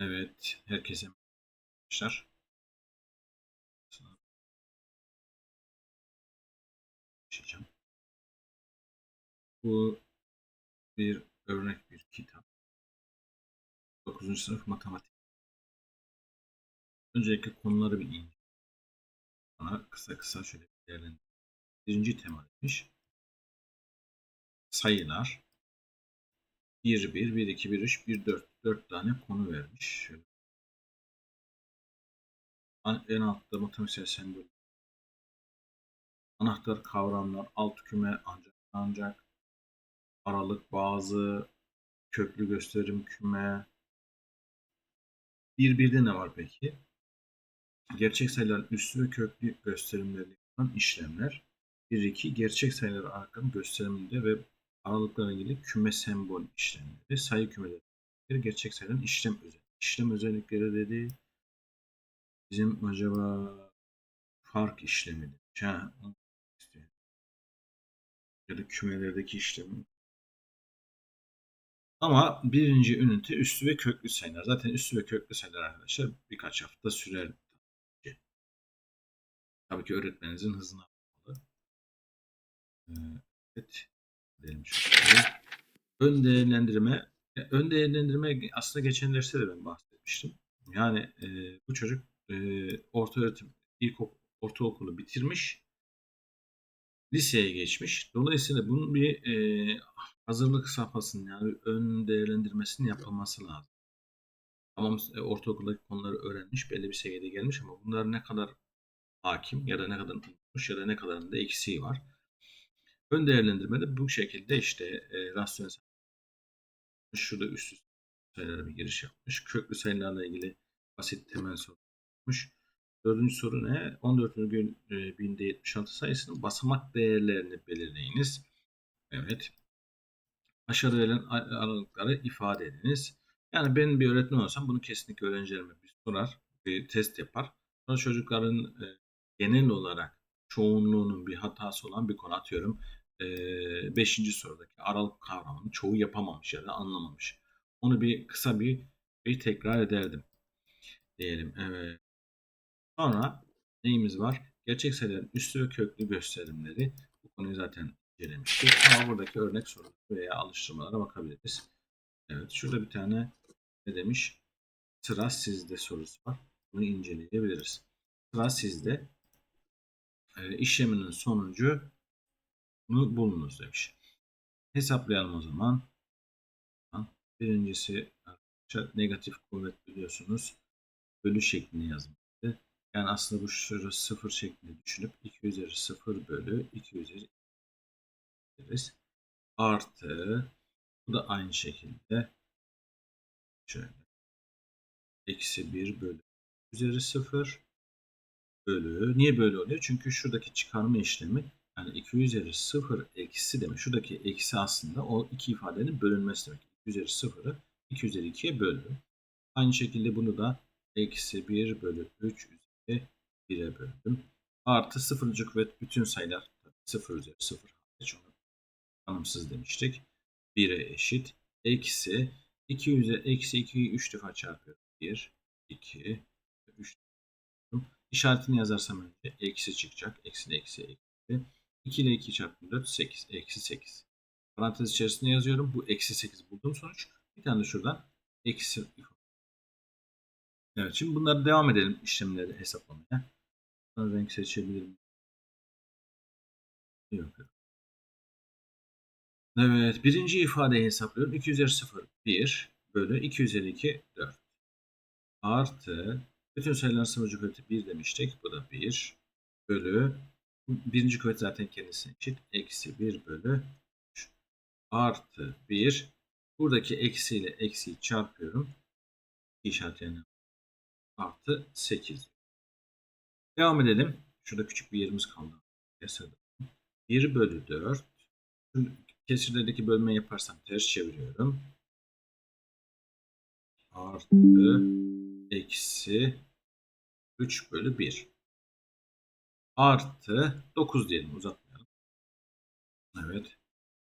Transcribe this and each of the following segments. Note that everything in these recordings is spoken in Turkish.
Evet, herkese arkadaşlar. Bu bir örnek bir kitap. 9. sınıf matematik. Öncelikle konuları bir ince. Sonra kısa kısa şöyle bir değerlendirelim. Birinci tema demiş. Sayılar. 1, 1, 1, 2, 1, 3, 1, 4. 4 tane konu vermiş. En altta matematiksel sembol. Anahtar kavramlar, alt küme ancak ancak aralık bazı köklü gösterim küme. Bir birde ne var peki? Gerçek sayıların üstü ve köklü gösterimleri yapılan işlemler. 1 2 gerçek sayılar arkanın gösteriminde ve aralıklarla ilgili küme sembol işlemleri, sayı kümeleri, gerçek sayıların işlem özellikleri. İşlem özellikleri dedi. Bizim acaba fark işlemi demiş. Ha, ya da kümelerdeki işlemi. Ama birinci ünite üstü ve köklü sayılar. Zaten üstü ve köklü sayılar arkadaşlar birkaç hafta sürer. Tabii ki öğretmeninizin hızına bağlı. Ee, Evet. Gidelim şöyle. Ön değerlendirme. E, Ön değerlendirme aslında geçen derste de ben bahsetmiştim. Yani e, bu çocuk e, orta öğretim, ilk ortaokulu bitirmiş. Liseye geçmiş. Dolayısıyla bunun bir e, hazırlık safhasının yani ön değerlendirmesinin yapılması lazım. Tamam e, ortaokuldaki konuları öğrenmiş, belli bir seviyede gelmiş ama bunlar ne kadar hakim ya da ne kadar unutmuş ya da ne kadarında eksiği var. Ön değerlendirmede bu şekilde işte e, rasyonel şurada üst üste sayılara bir giriş yapmış. Köklü sayılarla ilgili basit temel soru yapmış. Dördüncü soru ne? 14 virgül e, binde 76 sayısının basamak değerlerini belirleyiniz. Evet. Aşağıda verilen aralıkları ifade ediniz. Yani ben bir öğretmen olsam bunu kesinlikle öğrencilerime bir sorar, bir test yapar. Sonra çocukların e, genel olarak çoğunluğunun bir hatası olan bir konu atıyorum. 5. sorudaki aralık kavramını çoğu yapamamış ya da anlamamış. Onu bir kısa bir, bir tekrar ederdim. Diyelim. Evet. Sonra neyimiz var? Gerçek sayıların üstü ve köklü gösterimleri. Bu konuyu zaten incelemiştik. Ama buradaki örnek soruları veya alıştırmalara bakabiliriz. Evet. Şurada bir tane ne demiş? Sıra sizde sorusu var. Bunu inceleyebiliriz. Sıra sizde. E, işleminin sonucu bulunuz demiş. Hesaplayalım o zaman. Birincisi negatif kuvvet biliyorsunuz. Bölü şeklinde yazmıştı. Yani aslında bu şurası sıfır şeklinde düşünüp 2 üzeri 0 bölü 2 üzeri deriz. Artı bu da aynı şekilde şöyle eksi 1 bölü üzeri 0 bölü niye böyle oluyor? Çünkü şuradaki çıkarma işlemi yani 2 üzeri 0 eksi demek. Şuradaki eksi aslında o iki ifadenin bölünmesi demek. 2 üzeri 0'ı 2 üzeri 2'ye böldüm. Aynı şekilde bunu da eksi 1 bölü 3 üzeri 1'e böldüm. Artı sıfırcı kuvvet bütün sayılar 0 üzeri 0 hiç onu tanımsız demiştik. 1'e eşit. Eksi 2 üzeri eksi 2'yi 3 defa çarpıyorum. 1, 2, 3 İşaretini yazarsam önce eksi çıkacak. Eksi eksi eksi. 2 ile 2 çarpı 4 8. Eksi 8. Parantez içerisinde yazıyorum. Bu eksi 8 bulduğum sonuç. Bir tane de şuradan eksi Evet şimdi bunları devam edelim işlemleri hesaplamaya. Ben renk seçebilirim. Yok. Evet birinci ifadeyi hesaplıyorum. 2 üzeri 0 1 bölü 2 üzeri 2 4 artı bütün sayıların sıvıcı kuvveti 1 demiştik. Bu da 1 bölü birinci kuvvet zaten kendisine eşit. Eksi 1 bölü 3 artı 1. Buradaki eksi ile eksiyi çarpıyorum. İşaret yerine artı 8. Devam edelim. Şurada küçük bir yerimiz kaldı. Yasadım. 1 bölü 4. Kesirlerdeki bölme yaparsam ters çeviriyorum. Artı eksi 3 bölü 1 artı 9 diyelim uzatmayalım. Evet.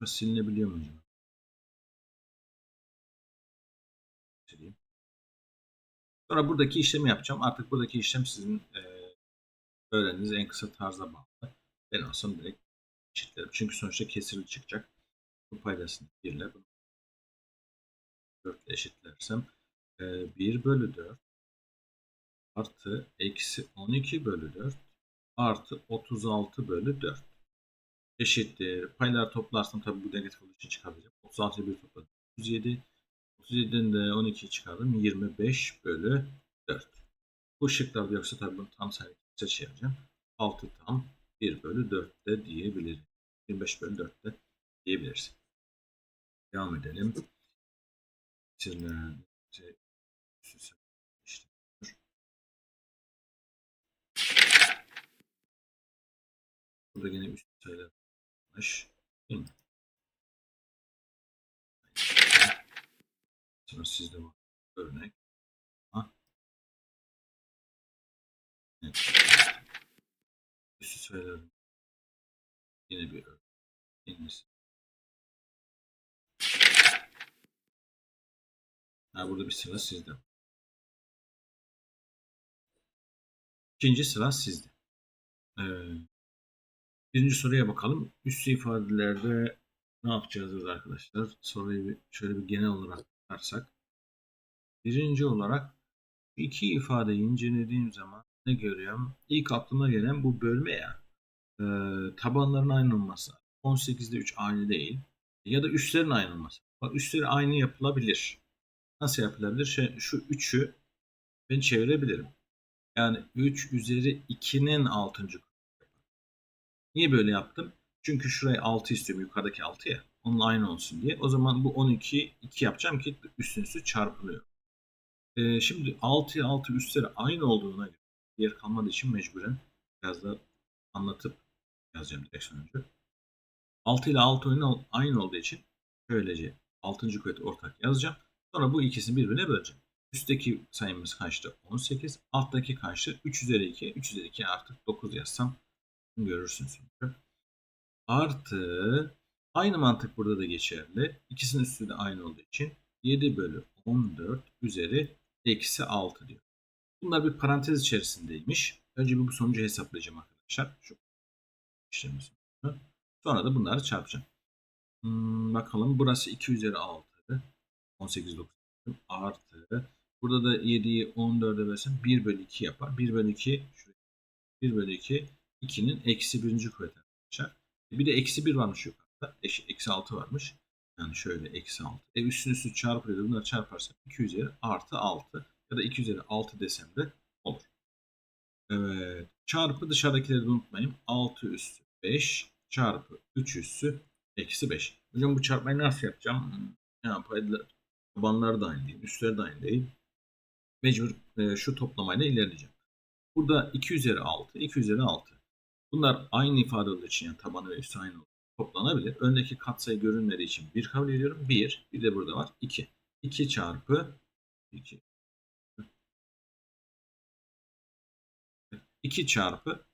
Silinebiliyor mu acaba? Sileyim. Sonra buradaki işlemi yapacağım. Artık buradaki işlem sizin e, öğrendiğiniz en kısa tarza bağlı. Ben olsam direkt eşitlerim. Çünkü sonuçta kesirli çıkacak. Bu paydasını 1 ile bunu 4 ile eşitlersem e, 1 bölü 4 artı eksi 12 bölü 4 artı 36 bölü 4 eşittir. Paylar toplarsam tabi bu negatif olduğu için çıkaracağım. 36 bir topladım. 37. 37'den de 12 çıkardım. 25 bölü 4. Bu şıklarda yoksa tabi bunu tam sayı seçeceğim. 6 tam 1 bölü 4 de diyebilirim. 25 bölü 4 de diyebiliriz. Devam edelim. Sizler şey, işte. Burada yine üst sayılar mi? Sonra sizde var. Örnek. Ha? Evet. Üstü sayıların yine bir örnek. İngiliz. Ha, burada bir sıra sizde. İkinci sıra sizde. Ee, birinci soruya bakalım. Üstü ifadelerde ne yapacağız arkadaşlar? Soruyu şöyle bir genel olarak bakarsak. Birinci olarak iki ifadeyi incelediğim zaman ne görüyorum? İlk aklıma gelen bu bölme ya. E, tabanların aynı olması. 18'de 3 aynı değil. Ya da üstlerin aynı olması. Bak üstleri aynı yapılabilir. Nasıl yapılabilir? Şu, şu 3'ü ben çevirebilirim. Yani 3 üzeri 2'nin 6. Niye böyle yaptım? Çünkü şurayı 6 istiyorum. Yukarıdaki 6 ya. Onunla aynı olsun diye. O zaman bu 12 2 yapacağım ki üstün üstü çarpılıyor. Ee, şimdi 6'ya 6 üstleri aynı olduğuna göre yer kalmadığı için mecburen biraz da anlatıp yazacağım direkt sonucu. 6 ile 6 oyunu aynı olduğu için şöylece 6. kuvveti ortak yazacağım. Sonra bu ikisini birbirine böleceğim. Üstteki sayımız kaçtı? 18. Alttaki kaçtı? 3 üzeri 2. 3 üzeri 2 artık 9 yazsam görürsünüz sonucu. Artı aynı mantık burada da geçerli. İkisinin üstü de aynı olduğu için 7 bölü 14 üzeri eksi 6 diyor. Bunlar bir parantez içerisindeymiş. Önce bir bu sonucu hesaplayacağım arkadaşlar. Şu işlemi. Sonra da bunları çarpacağım. Hmm, bakalım burası 2 üzeri 6. 18 9 artı. Burada da 7'yi 14'e versem 1 bölü 2 yapar. 1 bölü 2 şuraya. 1 bölü 2 2'nin eksi birinci kuvveti arkadaşlar. Bir de eksi 1 varmış yukarıda. Eksi 6 varmış. Yani şöyle eksi 6. E üstün üstü çarpıyor. Bunları çarparsam 2 üzeri artı 6 ya da 2 üzeri 6 desem de olur. Evet. Çarpı dışarıdakileri de unutmayın. 6 üstü 5 çarpı 3 üstü eksi 5. Hocam bu çarpmayı nasıl yapacağım? Ya paydalar, tabanları da aynı değil. Üstleri de aynı değil. Mecbur e, şu toplamayla ilerleyeceğim. Burada 2 üzeri 6, 2 üzeri 6. Bunlar aynı ifade olduğu için yani tabanı ve üstü aynı toplanabilir. Öndeki katsayı görünmediği için 1 kabul ediyorum. 1. Bir de burada var 2. 2 çarpı 2. 2 çarpı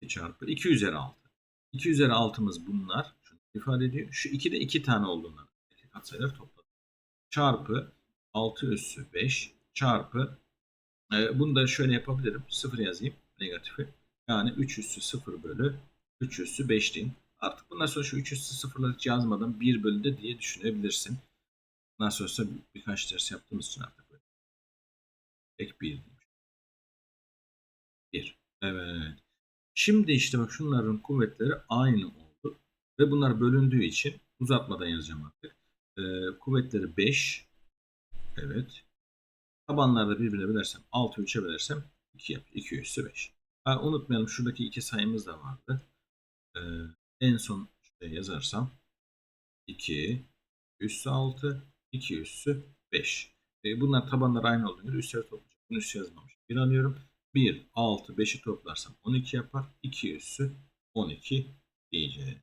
2 çarpı 2 üzeri 6. 2 üzeri 6'mız bunlar. Şunu ifade ediyor. Şu 2 de 2 tane olduğundan. Katsayıları topladım. Çarpı 6 üssü 5 çarpı e, bunu da şöyle yapabilirim. 0 yazayım negatifi. Yani 3 üssü 0 bölü 3 üssü 5 diyeyim. Artık bundan sonra şu 3 üstü sıfırları yazmadan 1 bölü de diye düşünebilirsin. Bundan sonra birkaç ders yaptığımız için artık böyle. Tek 1 1. Evet. Şimdi işte bak şunların kuvvetleri aynı oldu. Ve bunlar bölündüğü için uzatmadan yazacağım artık. Ee, kuvvetleri 5. Evet. Tabanlarda birbirine bölersem 6 3'e bölersem 2 yapıyor. 2 üssü 5. Ha, unutmayalım şuradaki iki sayımız da vardı. Ee, en son şuraya yazarsam 2 üssü 6 2 üssü 5. E, bunlar tabanlar aynı olduğuna göre üstleri toplayacak. Bunu üstü yazmamış. 1 alıyorum. 1, 6, 5'i toplarsam 12 yapar. 2 üssü 12 diyeceğiz.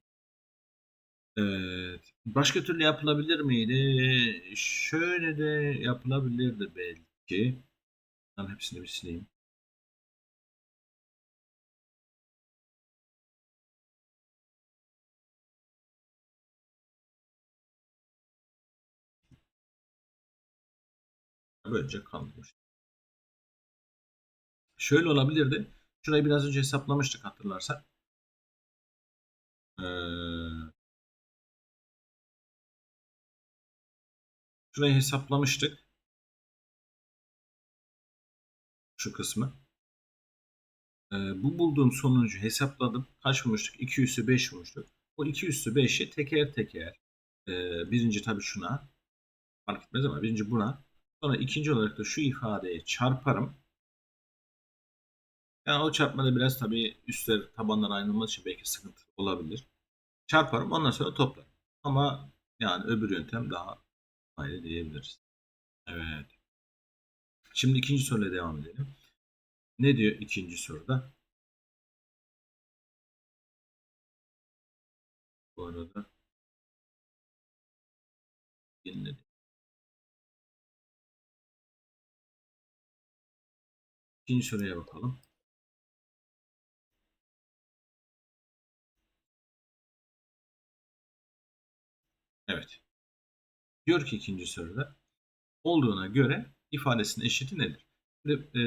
Evet. Başka türlü yapılabilir miydi? Şöyle de yapılabilirdi belki. Ben hepsini bir sileyim. Böylece kaldırmış. Şöyle olabilirdi. Şurayı biraz önce hesaplamıştık hatırlarsak. Ee, şurayı hesaplamıştık. Şu kısmı. Ee, bu bulduğum sonucu hesapladım. Kaç bulmuştuk? 2 üssü 5 bulmuştuk. O 2 üssü 5'i teker teker e, birinci tabii şuna fark etmez ama birinci buna sonra ikinci olarak da şu ifadeye çarparım. Yani o çarpmada biraz tabii üstler tabanlar ayrılması için belki sıkıntı olabilir. Çarparım ondan sonra toplarım. Ama yani öbür yöntem daha ayrı diyebiliriz. Evet. Şimdi ikinci soruyla devam edelim. Ne diyor ikinci soruda? Bu arada yeniledim. İkinci soruya bakalım. Evet. Diyor ki ikinci soruda olduğuna göre ifadesinin eşiti nedir? Şimdi, e,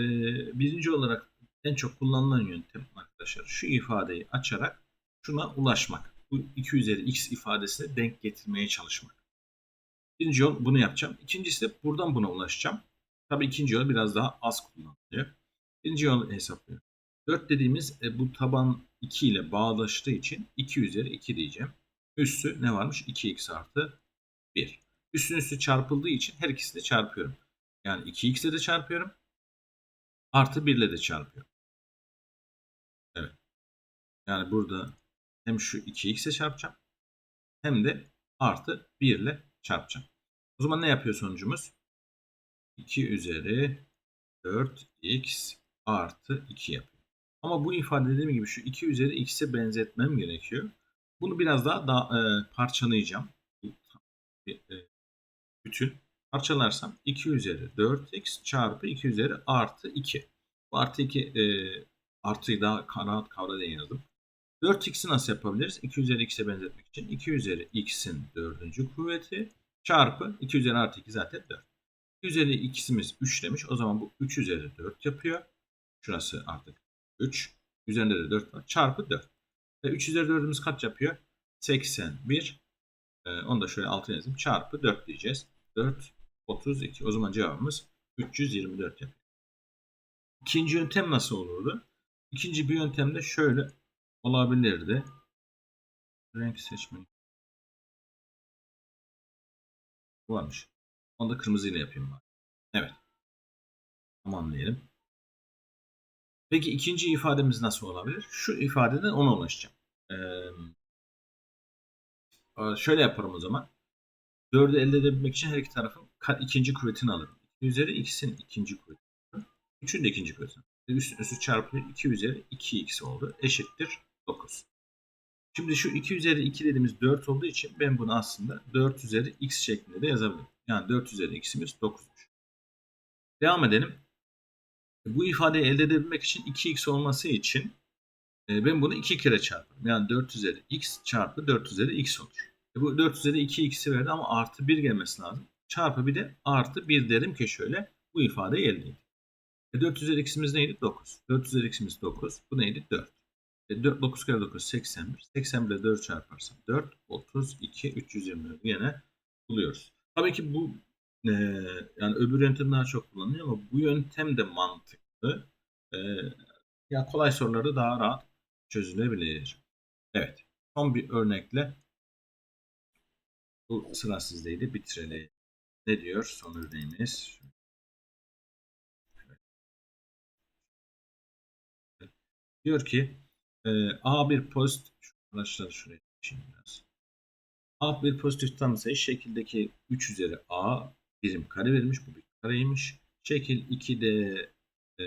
birinci olarak en çok kullanılan yöntem arkadaşlar şu ifadeyi açarak şuna ulaşmak. Bu 2 üzeri x ifadesine denk getirmeye çalışmak. Birinci yol bunu yapacağım. İkincisi de buradan buna ulaşacağım. Tabii ikinci yol biraz daha az kullanılıyor. Birinci yolu hesaplıyorum. 4 dediğimiz e, bu taban 2 ile bağdaştığı için 2 üzeri 2 diyeceğim. Üssü ne varmış? 2x artı 1. Üstün üstü çarpıldığı için her ikisini çarpıyorum. Yani 2x ile de çarpıyorum. Artı 1 ile de çarpıyorum. Evet. Yani burada hem şu 2x ile çarpacağım. Hem de artı 1 ile çarpacağım. O zaman ne yapıyor sonucumuz? 2 üzeri 4x artı 2 yapıyor. Ama bu ifade dediğim gibi şu 2 üzeri x'e benzetmem gerekiyor. Bunu biraz daha, daha e, parçalayacağım. E, bütün parçalarsam 2 üzeri 4x çarpı 2 üzeri artı 2. Bu artı 2 e, artıyı daha rahat kavra yazdım. 4x'i nasıl yapabiliriz? 2 üzeri x'e benzetmek için 2 üzeri x'in dördüncü kuvveti çarpı 2 üzeri artı 2 zaten 4. 2 üzeri x'imiz 3 demiş. O zaman bu 3 üzeri 4 yapıyor. Şurası artık 3. Üzerinde de 4 var. Çarpı 4. Ve 3 üzeri 4'ümüz kaç yapıyor? 81. Ee, onu da şöyle altına yazayım. Çarpı 4 diyeceğiz. 4, 32. O zaman cevabımız 324 yapıyor. İkinci yöntem nasıl olurdu? İkinci bir yöntem de şöyle olabilirdi. Renk seçmeyi. Varmış. Onu da kırmızı ile yapayım ben. Evet. Tamamlayalım. Peki ikinci ifademiz nasıl olabilir? Şu ifadeden ona ulaşacağım. Ee, şöyle yaparım o zaman. 4'ü elde edebilmek için her iki tarafın ikinci kuvvetini alırım. 2 üzeri x'in ikinci kuvveti. 3'ün de ikinci kuvvetini. Üst üstü çarpılıyor. 2 üzeri 2x oldu. Eşittir 9. Şimdi şu 2 üzeri 2 dediğimiz 4 olduğu için ben bunu aslında 4 üzeri x şeklinde de yazabilirim. Yani 4 üzeri x'imiz 9'muş. Devam edelim. Bu ifadeyi elde edebilmek için 2x olması için e, ben bunu 2 kere çarparım. Yani 4 üzeri x çarpı 4 üzeri x olur. E bu 4 üzeri 2x'i verdi ama artı 1 gelmesi lazım. Çarpı bir de artı 1 derim ki şöyle bu ifadeyi elde edeyim. E 4 üzeri x'imiz neydi? 9. 4 üzeri x'imiz 9. Bu neydi? 4. E 4, 9 kere 9 81. 81 ile 4 çarparsam 4, 32, 324 yine buluyoruz. Tabii ki bu e, yani öbür yöntem daha çok kullanılıyor ama bu yöntem de mantıklı. E, ya kolay soruları daha rahat çözülebilir. Evet. Son bir örnekle bu sıra sizdeydi. Bitirelim. Ne diyor son örneğimiz? Diyor ki e, A bir pozitif arkadaşlar şuraya şimdi biraz. A bir pozitif tam şekildeki 3 üzeri A birim kare verilmiş. Bu bir kareymiş. Şekil 2'de e,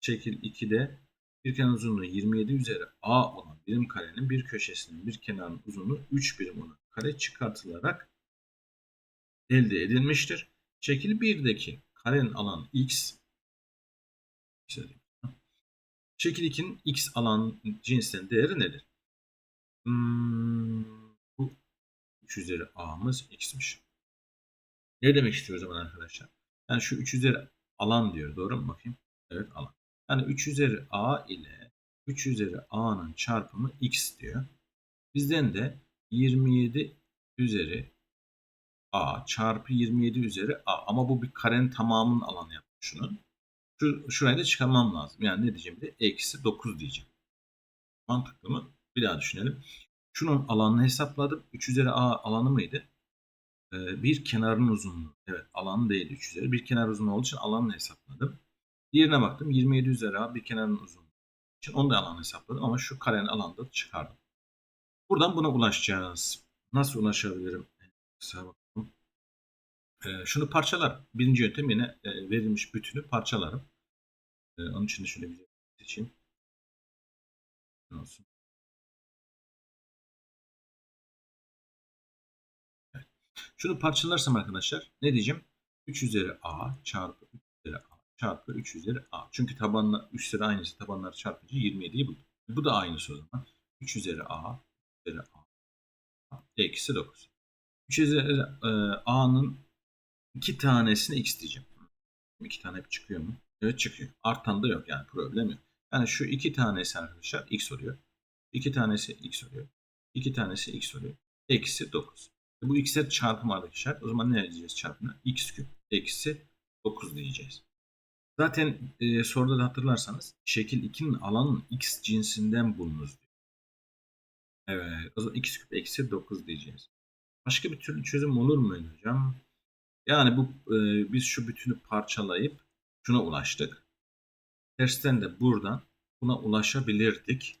şekil 2'de bir kenar uzunluğu 27 üzeri A olan birim karenin bir köşesinin bir kenarın uzunluğu 3 birim olan kare çıkartılarak elde edilmiştir. Şekil 1'deki karenin alanı x Şekil 2'nin x alan cinsinden değeri nedir? Hmm, bu 3 üzeri a'mız x'miş. Ne demek istiyor o zaman arkadaşlar? Yani şu 3 üzeri alan diyor. Doğru mu bakayım? Evet alan. Yani 3 üzeri a ile 3 üzeri a'nın çarpımı x diyor. Bizden de 27 üzeri a çarpı 27 üzeri a. Ama bu bir karenin tamamının alanı yapmış şunun. Şu, şurayı da çıkarmam lazım. Yani ne diyeceğim de eksi 9 diyeceğim. Mantıklı mı? Bir daha düşünelim. Şunun alanını hesapladım. 3 üzeri a alanı mıydı? Ee, bir kenarın uzunluğu. Evet alanı değil 3 üzeri. Bir kenar uzunluğu olduğu için alanını hesapladım. Diğerine baktım. 27 üzeri bir kenarın uzunluğu için onu da alanı hesapladım. Ama şu karenin alanını da çıkardım. Buradan buna ulaşacağız. Nasıl ulaşabilirim? Kısa bakalım. Ee, şunu parçalar. Birinci yöntem yine e, verilmiş bütünü parçalarım. Ee, onun için de şöyle bir seçeyim. Olsun? Şunu parçalarsam arkadaşlar ne diyeceğim? 3 üzeri a çarpı 3 üzeri a çarpı 3 üzeri a. Çünkü tabanla üstleri aynısı tabanları çarpınca 27'yi buldum. Bu da aynısı o zaman. 3 üzeri a üzeri a eksi 9. 3 üzeri e, a'nın iki tanesine x diyeceğim. İki tane hep çıkıyor mu? Evet çıkıyor. Artan da yok yani problem yok. Yani şu iki tanesi arkadaşlar x oluyor. İki tanesi x oluyor. İki tanesi x oluyor. Eksi 9. Bu x'ler çarpım arkadaşlar. O zaman ne diyeceğiz çarpımına? x küp eksi 9 diyeceğiz. Zaten e, soruda da hatırlarsanız şekil 2'nin alanın x cinsinden bulunuz diyor. Evet. O zaman x küp eksi 9 diyeceğiz. Başka bir türlü çözüm olur mu hocam? Yani bu e, biz şu bütünü parçalayıp şuna ulaştık. Tersten de buradan buna ulaşabilirdik.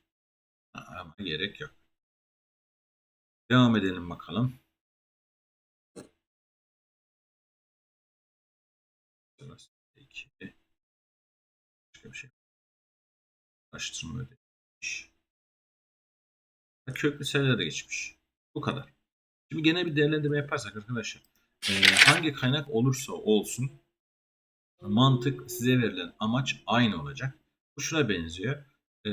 Ama gerek yok. Devam edelim bakalım. Sırası iki. Başka bir şey. Araştırma ödemiş. Köklü sayılara geçmiş. Bu kadar. Şimdi gene bir değerlendirme yaparsak arkadaşlar. E, hangi kaynak olursa olsun mantık size verilen amaç aynı olacak. Bu şuna benziyor. E,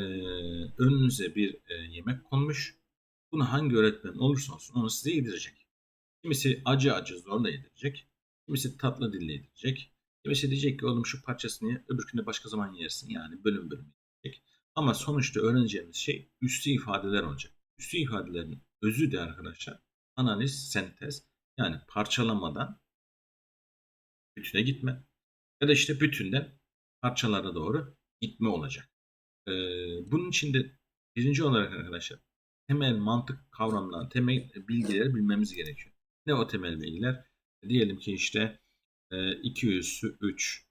önünüze bir e, yemek konmuş. Bunu hangi öğretmen olursa olsun onu size yedirecek. Kimisi acı acı zorla yedirecek. Kimisi tatlı dille yedirecek. Kimisi diyecek ki oğlum şu parçasını öbürkünde başka zaman yersin. Yani bölüm bölüm yedirecek. Ama sonuçta öğreneceğimiz şey üstü ifadeler olacak. Üstü ifadelerin özü de arkadaşlar analiz, sentez yani parçalamadan bütüne gitme ya da işte bütünden parçalara doğru gitme olacak. Ee, bunun için de birinci olarak arkadaşlar temel mantık kavramlarını, temel bilgileri bilmemiz gerekiyor. Ne o temel bilgiler? Diyelim ki işte 2 üssü 3.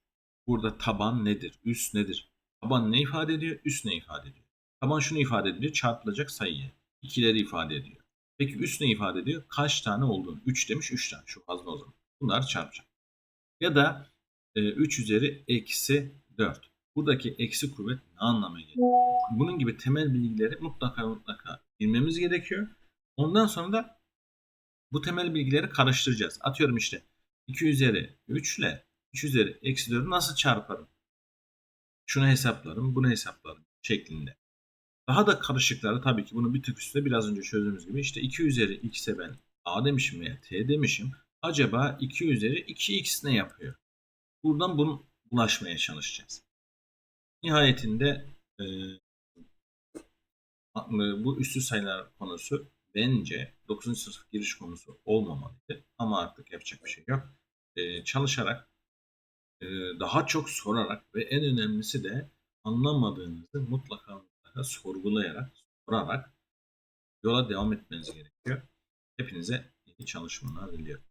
Burada taban nedir? Üst nedir? Taban ne ifade ediyor? Üst ne ifade ediyor? Taban şunu ifade ediyor. Çarpılacak sayıyı. İkileri ifade ediyor. Peki üst ne ifade ediyor? Kaç tane olduğunu. 3 demiş 3 tane. Şu fazla o zaman. Bunlar çarpacak. Ya da e, 3 üzeri eksi 4. Buradaki eksi kuvvet ne anlama geliyor? Bunun gibi temel bilgileri mutlaka mutlaka bilmemiz gerekiyor. Ondan sonra da bu temel bilgileri karıştıracağız. Atıyorum işte 2 üzeri 3 ile 3 üzeri eksi 4'ü nasıl çarparım? Şunu hesaplarım, bunu hesaplarım şeklinde. Daha da karışıkları tabii ki bunu bir tık üstte biraz önce çözdüğümüz gibi işte 2 üzeri x'e ben a demişim veya t demişim. Acaba 2 üzeri 2x ne yapıyor? Buradan bunu ulaşmaya çalışacağız. Nihayetinde e, bu üstü sayılar konusu bence 9. sınıf giriş konusu olmamalıydı. Ama artık yapacak bir şey yok. E, çalışarak, e, daha çok sorarak ve en önemlisi de anlamadığınızı mutlaka mutlaka sorgulayarak, sorarak yola devam etmeniz gerekiyor. Hepinize iyi çalışmalar diliyorum.